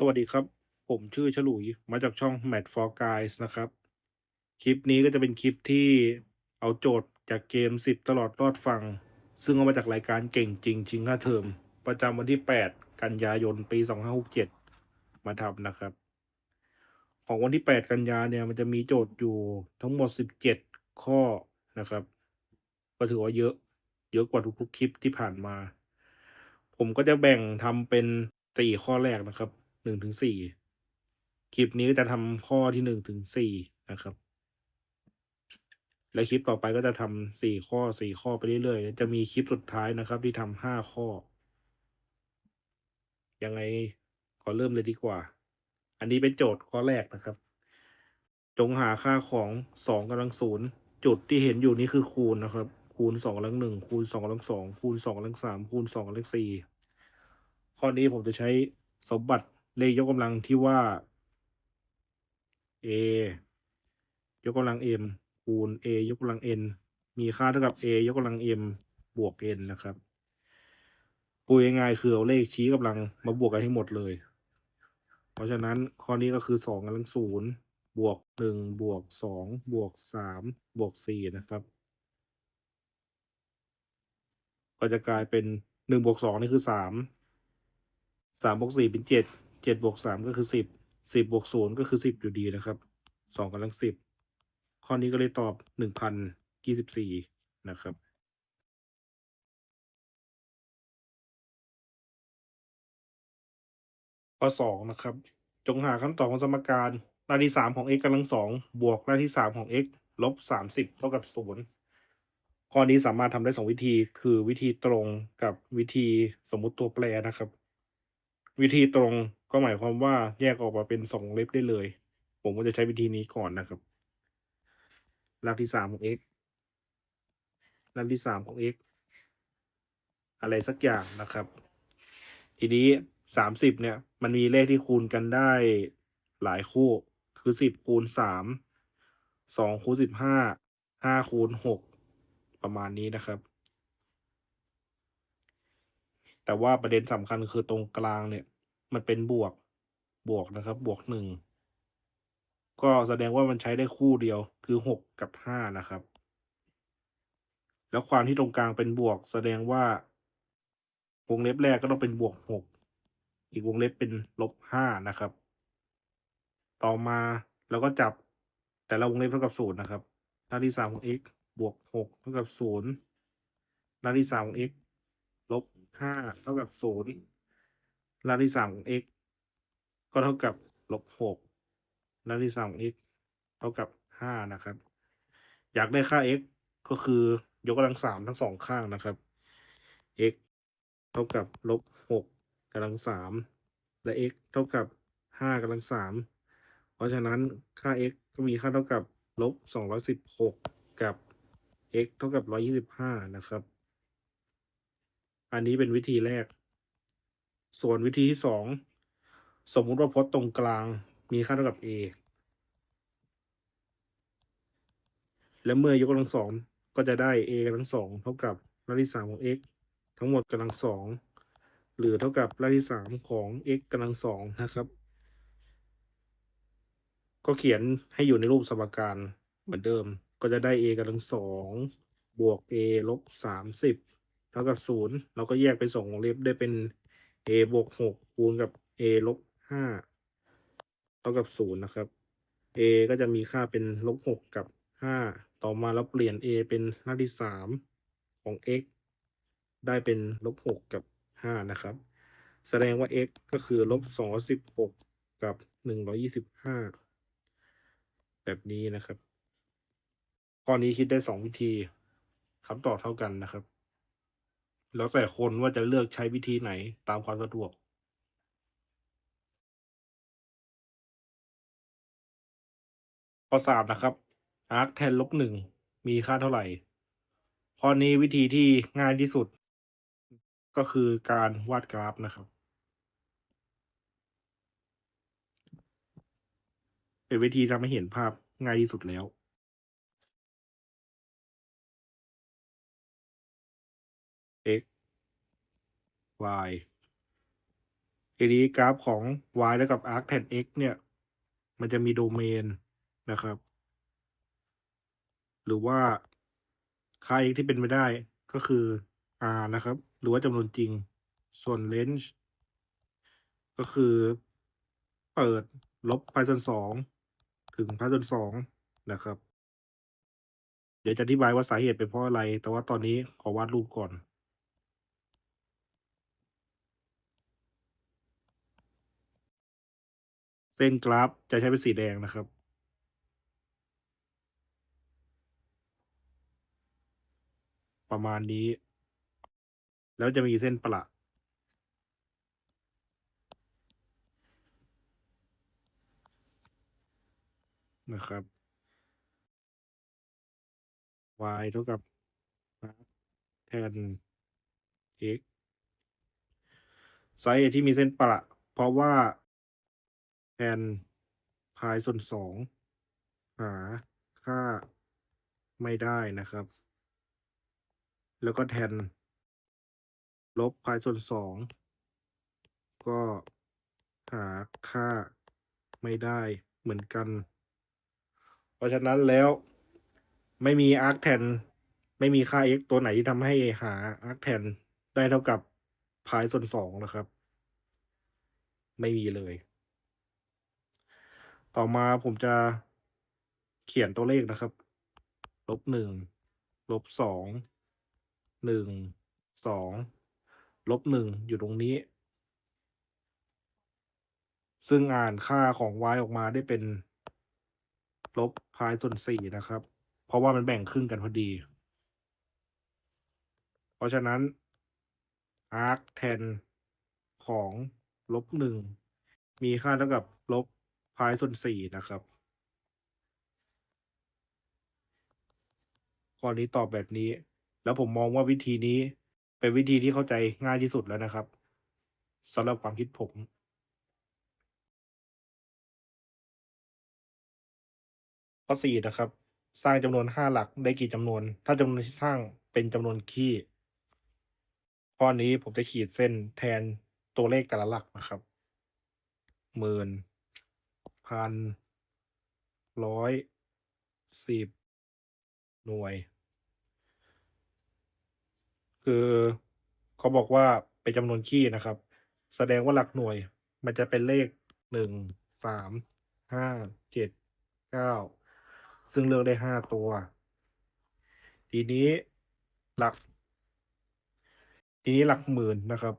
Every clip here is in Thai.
สวัสดีครับ ผมชื่อฉลุยมาจากช่อง Mad for Guys นะครับ คลิปนี้ก็จะเป็นคลิปที่เอาโจทย์จากเกม 10 ตลอดรอดฟัง ซึ่งเอามาจากรายการเก่งจริง จริงค่าเทอม ประจำวันที่ 8 กันยายนปี 2567 มาทำนะครับ ของวันที่ 8 กันยาเนี่ยมันจะมีโจทย์อยู่ทั้งหมด 17 ข้อนะครับ ก็ถือว่าเยอะ เยอะกว่าทุกๆคลิปที่ผ่านมา ผมก็จะแบ่งทำเป็น 4 ข้อแรกนะครับ 1ถึง4คลิปนี้ก็จะทำข้อที่1ถึง4นะครับ และคลิปต่อไปก็จะทำสี่ข้อสี่ข้อไปเรื่อยๆ จะมีคลิปสุดท้ายนะครับ ที่ทำห้าข้อ ยังไงขอเริ่มเลยดีกว่า อันนี้เป็นโจทย์ข้อแรกนะครับ จงหาค่าของสองกำลังศูนย์จุดที่เห็นอยู่นี่คือคูณนะครับ คูณสองกำลังหนึ่งคูณสองกำลังสองคูณสองกำลังสามคูณสองกำลังสี่ข้อนี้ผมจะใช้สมบัติ เลขยกกำลังที่ว่า a ยกกำลัง m คูณ a ยกกำลัง n มีค่าเท่ากับ a ยกกำลัง m บวก n นะครับพูดง่ายๆคือเอาเลขชี้กำลังมาบวกกันให้หมดเลย เพราะฉะนั้นข้อนี้ก็คือสองกำลังศูนย์บวกหนึ่งบวกสองบวกสามบวกสี่นะครับ ก็จะกลายเป็นหนึ่งบวกสองนี่คือสามสามบวกสี่เป็นเจ็ด จ็ดบวกสามก็คือสิบสิบบวกศูนย์ก็คือสิบอยู่ดีนะครับสองกำลังสิบข้อนี้ก็เลยตอบหนึ่งพันยี่สิบสี่นะครับข้อสองนะครับ จงหาคำตอบของสมการหน้าที่สามของ x กำลังสองบวกหน้าที่สามของ x ลบสามสิบเท่ากับศูนย์ข้อนี้สามารถทำได้สองวิธีคือวิธีตรงกับวิธีสมมติตัวแปรนะครับ วิธีตรง ก็หมายความว่าแยกออกมาเป็นสองเล็บได้เลย ผมก็จะใช้วิธีนี้ก่อนนะครับรากที่สามของ x รากที่สามของ x อะไรสักอย่างนะครับ ทีนี้สามสิบเนี่ย มันมีเลขที่คูณกันได้หลายคู่ คือสิบคูณสามสองคูณสิบห้าห้าคูณหกประมาณนี้นะครับ แต่ว่าประเด็นสำคัญคือตรงกลางเนี่ย มันเป็นบวกบวกนะครับ บวกหนึ่งก็แสดงว่ามันใช้ได้คู่เดียวคือหกกับห้านะครับ แล้วความที่ตรงกลางเป็นบวก แสดงว่าวงเล็บแรกก็ต้องเป็นบวกหกอีกวงเล็บเป็นลบห้านะครับ ต่อมาเราก็จับแต่ละวงเล็บเท่ากับศูนย์นะครับ หน้าที่สามของ x บวกหกเท่ากับศูนย์หน้าที่สามของ x ลบห้าเท่ากับศูนย์ หน้าที่สามของ x ก็เท่ากับลบหกหน้าที่สามของ x เท่ากับห้านะครับ อยากได้ค่า x ก็คือยกกำลังสามทั้งสองข้างนะครับ x เท่ากับลบหกกำลังสามและ x เท่ากับห้ากำลังสามเพราะฉะนั้นค่า x ก็มีค่าเท่ากับลบสองร้อยสิบหกกับ x เท่ากับร้อยี่สิบห้านะครับ อันนี้เป็นวิธีแรก ส่วนวิธีที่สองสมมุติว่าพจน์ตรงกลางมีค่าเท่ากับ a และเมื่อยกกำลังสองก็จะได้ a กำลังสองเท่ากับรากที่สามของ x ทั้งหมดกำลังสองหรือเท่ากับรากที่สามของ x กำลังสองนะครับ ก็เขียนให้อยู่ในรูปสมการเหมือนเดิม ก็จะได้ a กำลังสองบวก a ลบสามสิบเท่ากับศูนย์เราก็แยกเป็นสองวงเล็บได้เป็น a บวกหกคูณกับ a ลบห้าเท่ากับศูนย์นะครับ a ก็จะมีค่าเป็นลบหกกับห้าต่อมาเราเปลี่ยน a เป็นรากที่สามของ x ได้เป็นลบหกกับห้านะครับ แสดงว่า x ก็คือลบสองสิบหกกับหนึ่งร้อยี่สิบห้าแบบนี้นะครับ ข้อนี้คิดได้สองวิธีคำตอบเท่ากันนะครับ แล้วแต่คนว่าจะเลือกใช้วิธีไหนตามความสะดวกข้อสามนะครับ arc แทนลบหนึ่งมีค่าเท่าไหร่ ข้อนี้วิธีที่ง่ายที่สุด ก็คือการวาดกราฟนะครับ เป็นวิธีทำให้เห็นภาพง่ายที่สุดแล้ว x y ทีนี้กราฟของ y เท่ากับ arc tan x เนี่ย มันจะมีโดเมนนะครับ หรือว่าค่า x ที่เป็นไปได้ก็คือ r นะครับ หรือว่าจำนวนจริง ส่วน range ก็คือเปิดลบ pi ส่วนสองถึง pi ส่วนสองนะครับ เดี๋ยวจะอธิบายว่าสาเหตุเป็นเพราะอะไร แต่ว่าตอนนี้ขอวาดรูปก่อน เส้นกราฟจะใช้เป็นสีแดงนะครับ ประมาณนี้ แล้วจะมีเส้นประนะครับ y เท่ากับแทน x สาเหตุที่มีเส้นประ เพราะว่า แทนพายส่วนสองหาค่าไม่ได้นะครับ แล้วก็แทน ลบพายส่วนสองก็หาค่าไม่ได้เหมือนกัน เพราะฉะนั้นแล้วไม่มี arctan ไม่มีค่า x ตัวไหนที่ทำให้หา arctan ได้เท่ากับพายส่วนสองนะครับ ไม่มีเลย ต่อมาผมจะเขียนตัวเลขนะครับ ลบหนึ่ง ลบสอง หนึ่ง สอง ลบหนึ่งอยู่ตรงนี้ ซึ่งอ่านค่าของ y ออกมาได้เป็น ลบพายส่วนสี่นะครับ เพราะว่ามันแบ่งครึ่งกันพอดี เพราะฉะนั้น arc tan ของลบหนึ่งมีค่าเท่ากับลบ พายส่วนสี่นะครับข้อนี้ตอบแบบนี้ แล้วผมมองว่าวิธีนี้เป็นวิธีที่เข้าใจง่ายที่สุดแล้วนะครับสำหรับความคิดผม ข้อสี่นะครับ สร้างจำนวนห้าหลักได้กี่จำนวน ถ้าจำนวนที่สร้างเป็นจำนวนคี่ ข้อนี้ผมจะขีดเส้นแทนตัวเลขแต่ละหลักนะครับหมื่น พันร้อยสิบหน่วย คือเขาบอกว่าเป็นจำนวนคี่นะครับ แสดงว่าหลักหน่วย มันจะเป็นเลขหนึ่งสามห้าเจ็ดเก้าซึ่งเลือกได้ห้าตัว ทีนี้หลัก ทีนี้หลักหมื่นนะครับ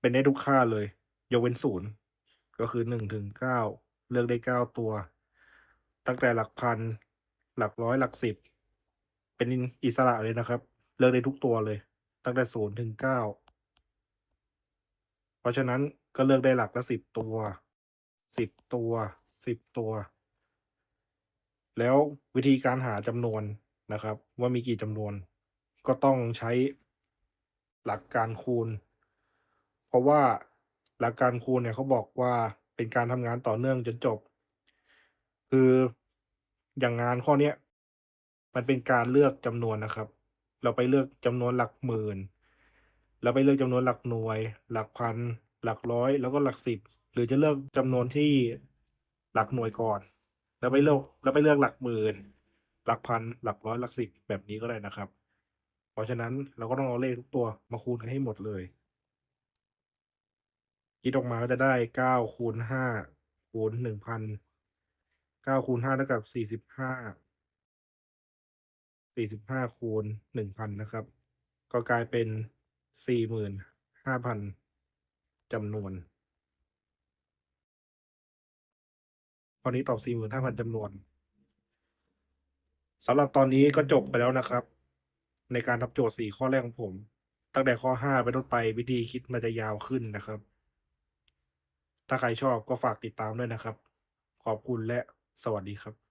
เป็นได้ทุกค่าเลย ยกเว้นศูนย์ก็คือหนึ่งถึงเก้า เลือกได้เก้าตัว ตั้งแต่หลักพัน หลักร้อยหลักสิบ เป็นอิสระเลยนะครับ เลือกได้ทุกตัวเลย ตั้งแต่ศูนย์ถึงเก้าเพราะฉะนั้นก็เลือกได้หลักละสิบตัวสิบตัวสิบตัว แล้ววิธีการหาจำนวนนะครับ ว่ามีกี่จำนวน ก็ต้องใช้หลักการคูณ เพราะว่าหลักการคูณเนี่ยเขาบอกว่า เป็นการทำงานต่อเนื่องจนจบ คืออย่างงานข้อเนี้ยมันเป็นการเลือกจำนวนนะครับ เราไปเลือกจำนวนหลักหมื่นแล้วไปเลือกจำนวนหลักหน่วย หลักพัน หลักร้อย แล้วก็หลักสิบ หรือจะเลือกจำนวนที่หลักหน่วยก่อน แล้วไปเลือกแล้วไปเลือกหลักหมื่น หลักพัน หลักร้อย หลักสิบแบบนี้ก็ได้นะครับ เพราะฉะนั้นเราก็ต้องเอาเลขทุกตัวมาคูณกันให้หมดเลย คิดออกมาก็จะได้เก้าคูณห้าคูณหนึ่งพันเก้าคูณห้าเท่ากับสี่สิบห้าสี่สิบห้าคูณหนึ่งพันนะครับ ก็กลายเป็นสี่หมื่นห้าพันจำนวนข้อนี้ตอบสี่หมื่นห้าพันจำนวนสำหรับตอนนี้ก็จบไปแล้วนะครับ ในการทำโจทย์สี่ข้อแรกของผม ตั้งแต่ข้อห้าไปต้นไปวิธีคิดมันจะยาวขึ้นนะครับ ถ้าใครชอบก็ฝากติดตามด้วยนะครับ ขอบคุณและสวัสดีครับ